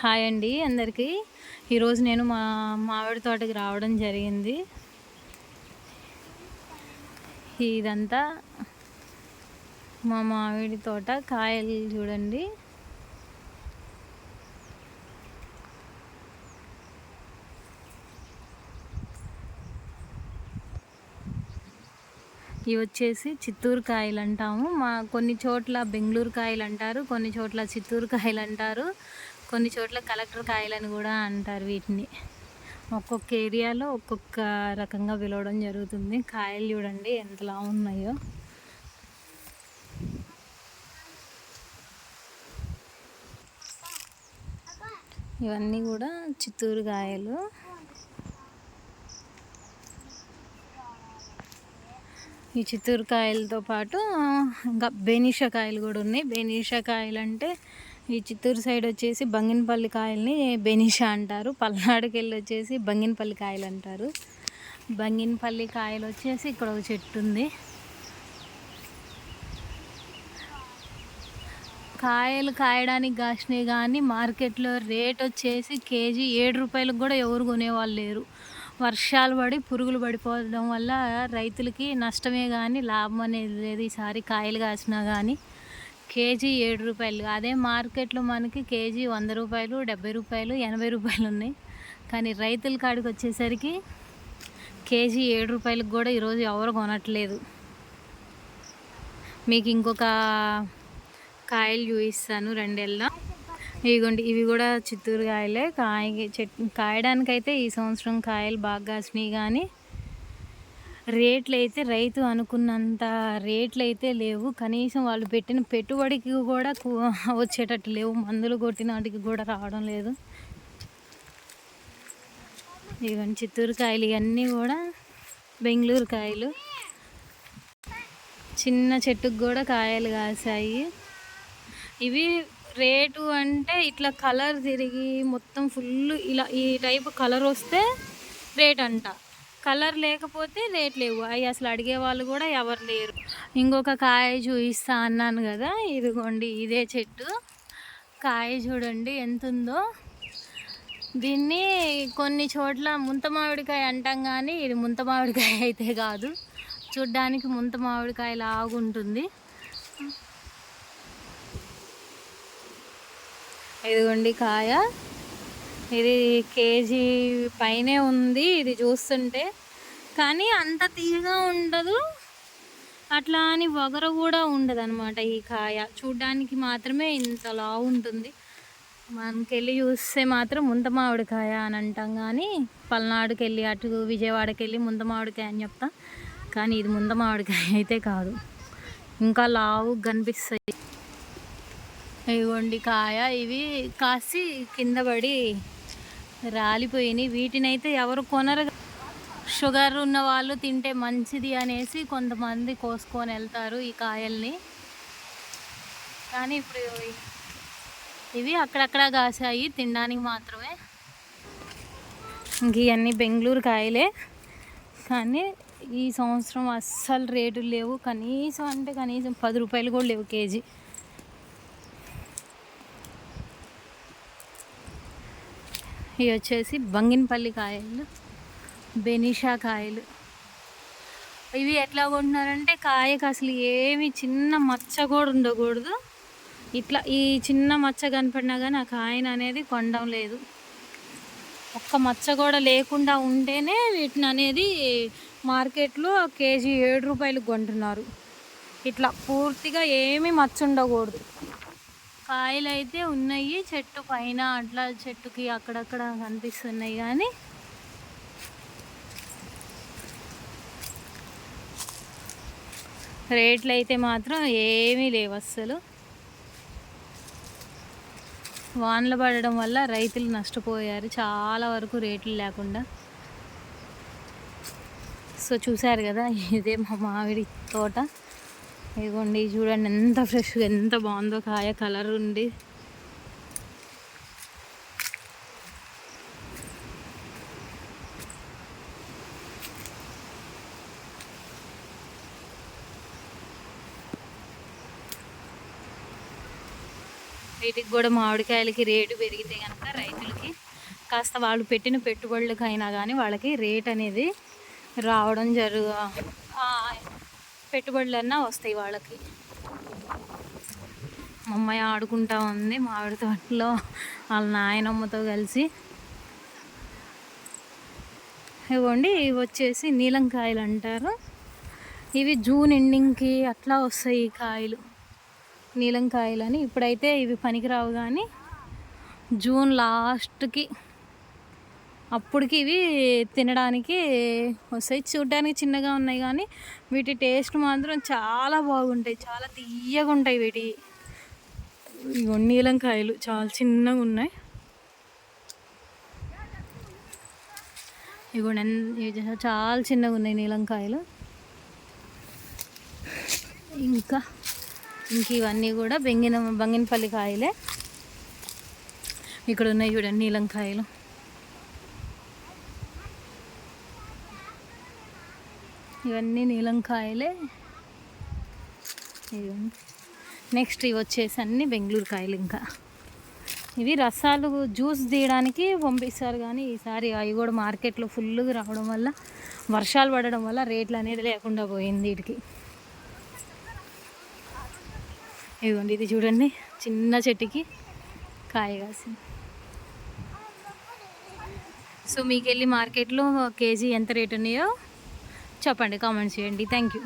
Hi అండి అందరికీ. ఈరోజు నేను మా మామిడి తోటకి రావడం జరిగింది. ఇదంతా మా మామిడి తోట కాయలు చూడండి. ఇవి వచ్చేసి చిత్తూరు కాయలు అంటాము మా కొన్ని చోట్ల బెంగళూరు కాయలు అంటారు కొన్ని చోట్ల చిత్తూరు కాయలు అంటారు కొన్ని చోట్ల కలెక్టర్ కాయలని కూడా అంటారు వీటిని. ఒక్కొక్క ఏరియాలో ఒక్కొక్క రకంగా పిలవడం జరుగుతుంది. కాయలు చూడండి ఎంతలా ఉన్నాయో. ఇవన్నీ కూడా చిత్తూరు కాయలు. ఈ చిత్తూరు కాయలతో పాటు ఇంకా బెనీషా కాయలు కూడా ఉన్నాయి. బెనీషా కాయలు అంటే ఈ చిత్తూరు సైడ్ వచ్చేసి బంగినపల్లి కాయల్ని బెనిషా అంటారు. పల్నాడుకి వెళ్ళి వచ్చేసి బంగినపల్లి కాయలు అంటారు. బంగినపల్లి కాయలు వచ్చేసి ఇక్కడ ఒక చెట్టు ఉంది. కాయలు కాయడానికి కాసినాయి కానీ మార్కెట్లో రేట్ వచ్చేసి కేజీ ఏడు రూపాయలకు కూడా ఎవరు కొనేవాళ్ళు లేరు. వర్షాలు పడి పురుగులు పడిపోవడం వల్ల రైతులకి నష్టమే కానీ లాభం అనేది లేదు. ఈసారి కాయలు కాసినా కానీ. కేజీ ఏడు రూపాయలు. అదే మార్కెట్లో మనకి కేజీ వంద రూపాయలు డెబ్బై రూపాయలు ఎనభై రూపాయలు ఉన్నాయి. కానీ రైతుల కాడికి వచ్చేసరికి కేజీ ఏడు రూపాయలకు కూడా ఈరోజు ఎవరు కొనట్లేదు. మీకు ఇంకొక కాయలు చూపిస్తాను రెండేళ్ళ. ఇదిగోండి ఇవి కూడా చిత్తూరు కాయలే. కాయ చెట్ కాయడానికైతే ఈ సంవత్సరం కాయలు బాగా కాసినాయి కానీ రేట్లు అయితే రైతు అనుకున్నంత రేట్లు అయితే లేవు. కనీసం వాళ్ళు పెట్టిన పెట్టుబడికి కూడా వచ్చేటట్టు లేవు. మందులు కొట్టిన వాటికి కూడా రావడం లేదు. ఇవన్నీ చిత్తూరు కాయలు ఇవన్నీ కూడా బెంగళూరు కాయలు. చిన్న చెట్టుకు కూడా కాయలు కాసాయి. ఇవి రేటు అంటే ఇట్లా కలర్ తిరిగి మొత్తం ఫుల్ ఇలా ఈ టైప్ కలర్ వస్తే రేట్ అంట. కలర్ లేకపోతే రేట్ లేవు. అవి అసలు అడిగే వాళ్ళు కూడా ఎవరు లేరు. ఇంకొక కాయ చూపిస్తా అన్నాను కదా ఇదిగోండి ఇదే చెట్టు. కాయ చూడండి ఎంత ఉందో దీన్ని కొన్ని చోట్ల ముంత మామిడికాయ అంటాం కానీ ఇది ముంత మామిడికాయ అయితే కాదు. చూడ్డానికి ముంత మామిడికాయ లాగుంటుంది ఇదిగోండి కాయ. ఇది కేజీ పైనే ఉంది ఇది చూస్తుంటే. కానీ అంత తీయగా ఉండదు. అట్లా అని వగర కూడా ఉండదు అనమాట ఈ కాయ. చూడ్డానికి మాత్రమే ఇంతలా ఉంటుంది. మనకి వెళ్ళి చూస్తే మాత్రం ముంత మామిడికాయ అని అంటాం కానీ పల్నాడుకి వెళ్ళి అటు విజయవాడకి వెళ్ళి ముంత మామిడికాయ అని చెప్తాం. కానీ ఇది ముంత మామిడికాయ అయితే కాదు. ఇంకా లావు కనిపిస్తాయి. ఇవ్వండి కాయ. ఇవి కాసి కింద పడి రాలిపోయినాయి వీటినైతే ఎవరు కొనరు. షుగర్ ఉన్న వాళ్ళు తింటే మంచిది అనేసి కొంతమంది కోసుకొని వెళ్తారు ఈ కాయల్ని. కానీ ఇప్పుడు ఇవి అక్కడక్కడ కాసాయి తినడానికి మాత్రమే. ఇంక ఇవన్నీ బెంగళూరు కాయలే. కానీ ఈ సంవత్సరం అస్సలు రేటు లేవు. కనీసం అంటే కనీసం పది రూపాయలు కూడా లేవు కేజీ. ఇవి వచ్చేసి బంగినపల్లి కాయలు బెనిషా కాయలు. ఇవి ఎట్లా కొంటున్నారంటే కాయకు అసలు ఏమి చిన్న మచ్చ కూడా ఉండకూడదు. ఇట్లా ఈ చిన్న మచ్చ కనపడినా కానీ ఆ కాయను అనేది కొండం లేదు. ఒక్క మచ్చ కూడా లేకుండా ఉంటేనే వీటిని అనేది మార్కెట్లో కేజీ ఏడు రూపాయలు కొంటున్నారు. ఇట్లా పూర్తిగా ఏమీ మచ్చ ఉండకూడదు. కాయలు అయితే ఉన్నాయి. చెట్టు పైన అట్లా చెట్టుకి అక్కడక్కడ కనిపిస్తున్నాయి కానీ రేట్లు అయితే మాత్రం ఏమీ లేవు అస్సలు. వానలు పడడం వల్ల రైతులు నష్టపోయారు. చాలా వరకు రేట్లు లేకుండా. సో చూశారు కదా ఇదే మా మామిడి తోట. ఇదిగోండి చూడండి ఎంత ఫ్రెష్గా ఎంత బాగుందో కాయ కలర్ ఉండి వీటికి కూడా మామిడికాయలకి రేటు పెరిగితే కనుక రైతులకి కాస్త వాళ్ళు పెట్టిన పెట్టుబడులకైనా కానీ వాళ్ళకి రేట్ అనేది రావడం జరుగు పెట్టుబడులన్నా వస్తాయి వాళ్ళకి. మా అమ్మాయి ఆడుకుంటా ఉంది మామిడి తోటలో వాళ్ళ నాయనమ్మతో కలిసి. ఇవ్వండి ఇవి వచ్చేసి నీలంకాయలు అంటారు. ఇవి జూన్ ఎండింగ్కి అట్లా వస్తాయి ఈ కాయలు. నీలంకాయలు అని ఇప్పుడైతే ఇవి పనికిరావు కానీ జూన్ లాస్ట్కి అప్పటికి ఇవి తినడానికి వస్తాయి. చూడడానికి చిన్నగా ఉన్నాయి కానీ వీటి టేస్ట్ మాత్రం చాలా బాగుంటాయి. చాలా తీయగా ఉంటాయి వీటి. ఇగో నీలంకాయలు చాలా చిన్నగా ఉన్నాయి. ఇగో ఇవి చాలా చిన్నగా ఉన్నాయి నీలంకాయలు. ఇంకా ఇంక ఇవన్నీ కూడా బెంగిన బంగినపల్లి కాయలే. ఇక్కడ ఉన్నాయి చూడండి నీలంకాయలు. ఇవన్నీ నీలంకాయలే ఇవన్నీ నెక్స్ట్ ఇవి వచ్చేసి అన్ని బెంగళూరు కాయలు ఇంకా. ఇవి రసాలు జ్యూస్ తీయడానికి పంపిస్తారు కానీ ఈసారి అవి కూడా మార్కెట్లో ఫుల్గా రావడం వల్ల వర్షాలు పడడం వల్ల రేట్లు అనేది లేకుండా పోయింది వీటికి ఇదిగోండి ఇది చూడండి చిన్న చెట్టుకి కాయ కాసింది. సో మీకు వెళ్ళి మార్కెట్లో కేజీ ఎంత రేట్ ఉన్నాయో చెప్పండి కామెంట్స్ చేయండి. Thank you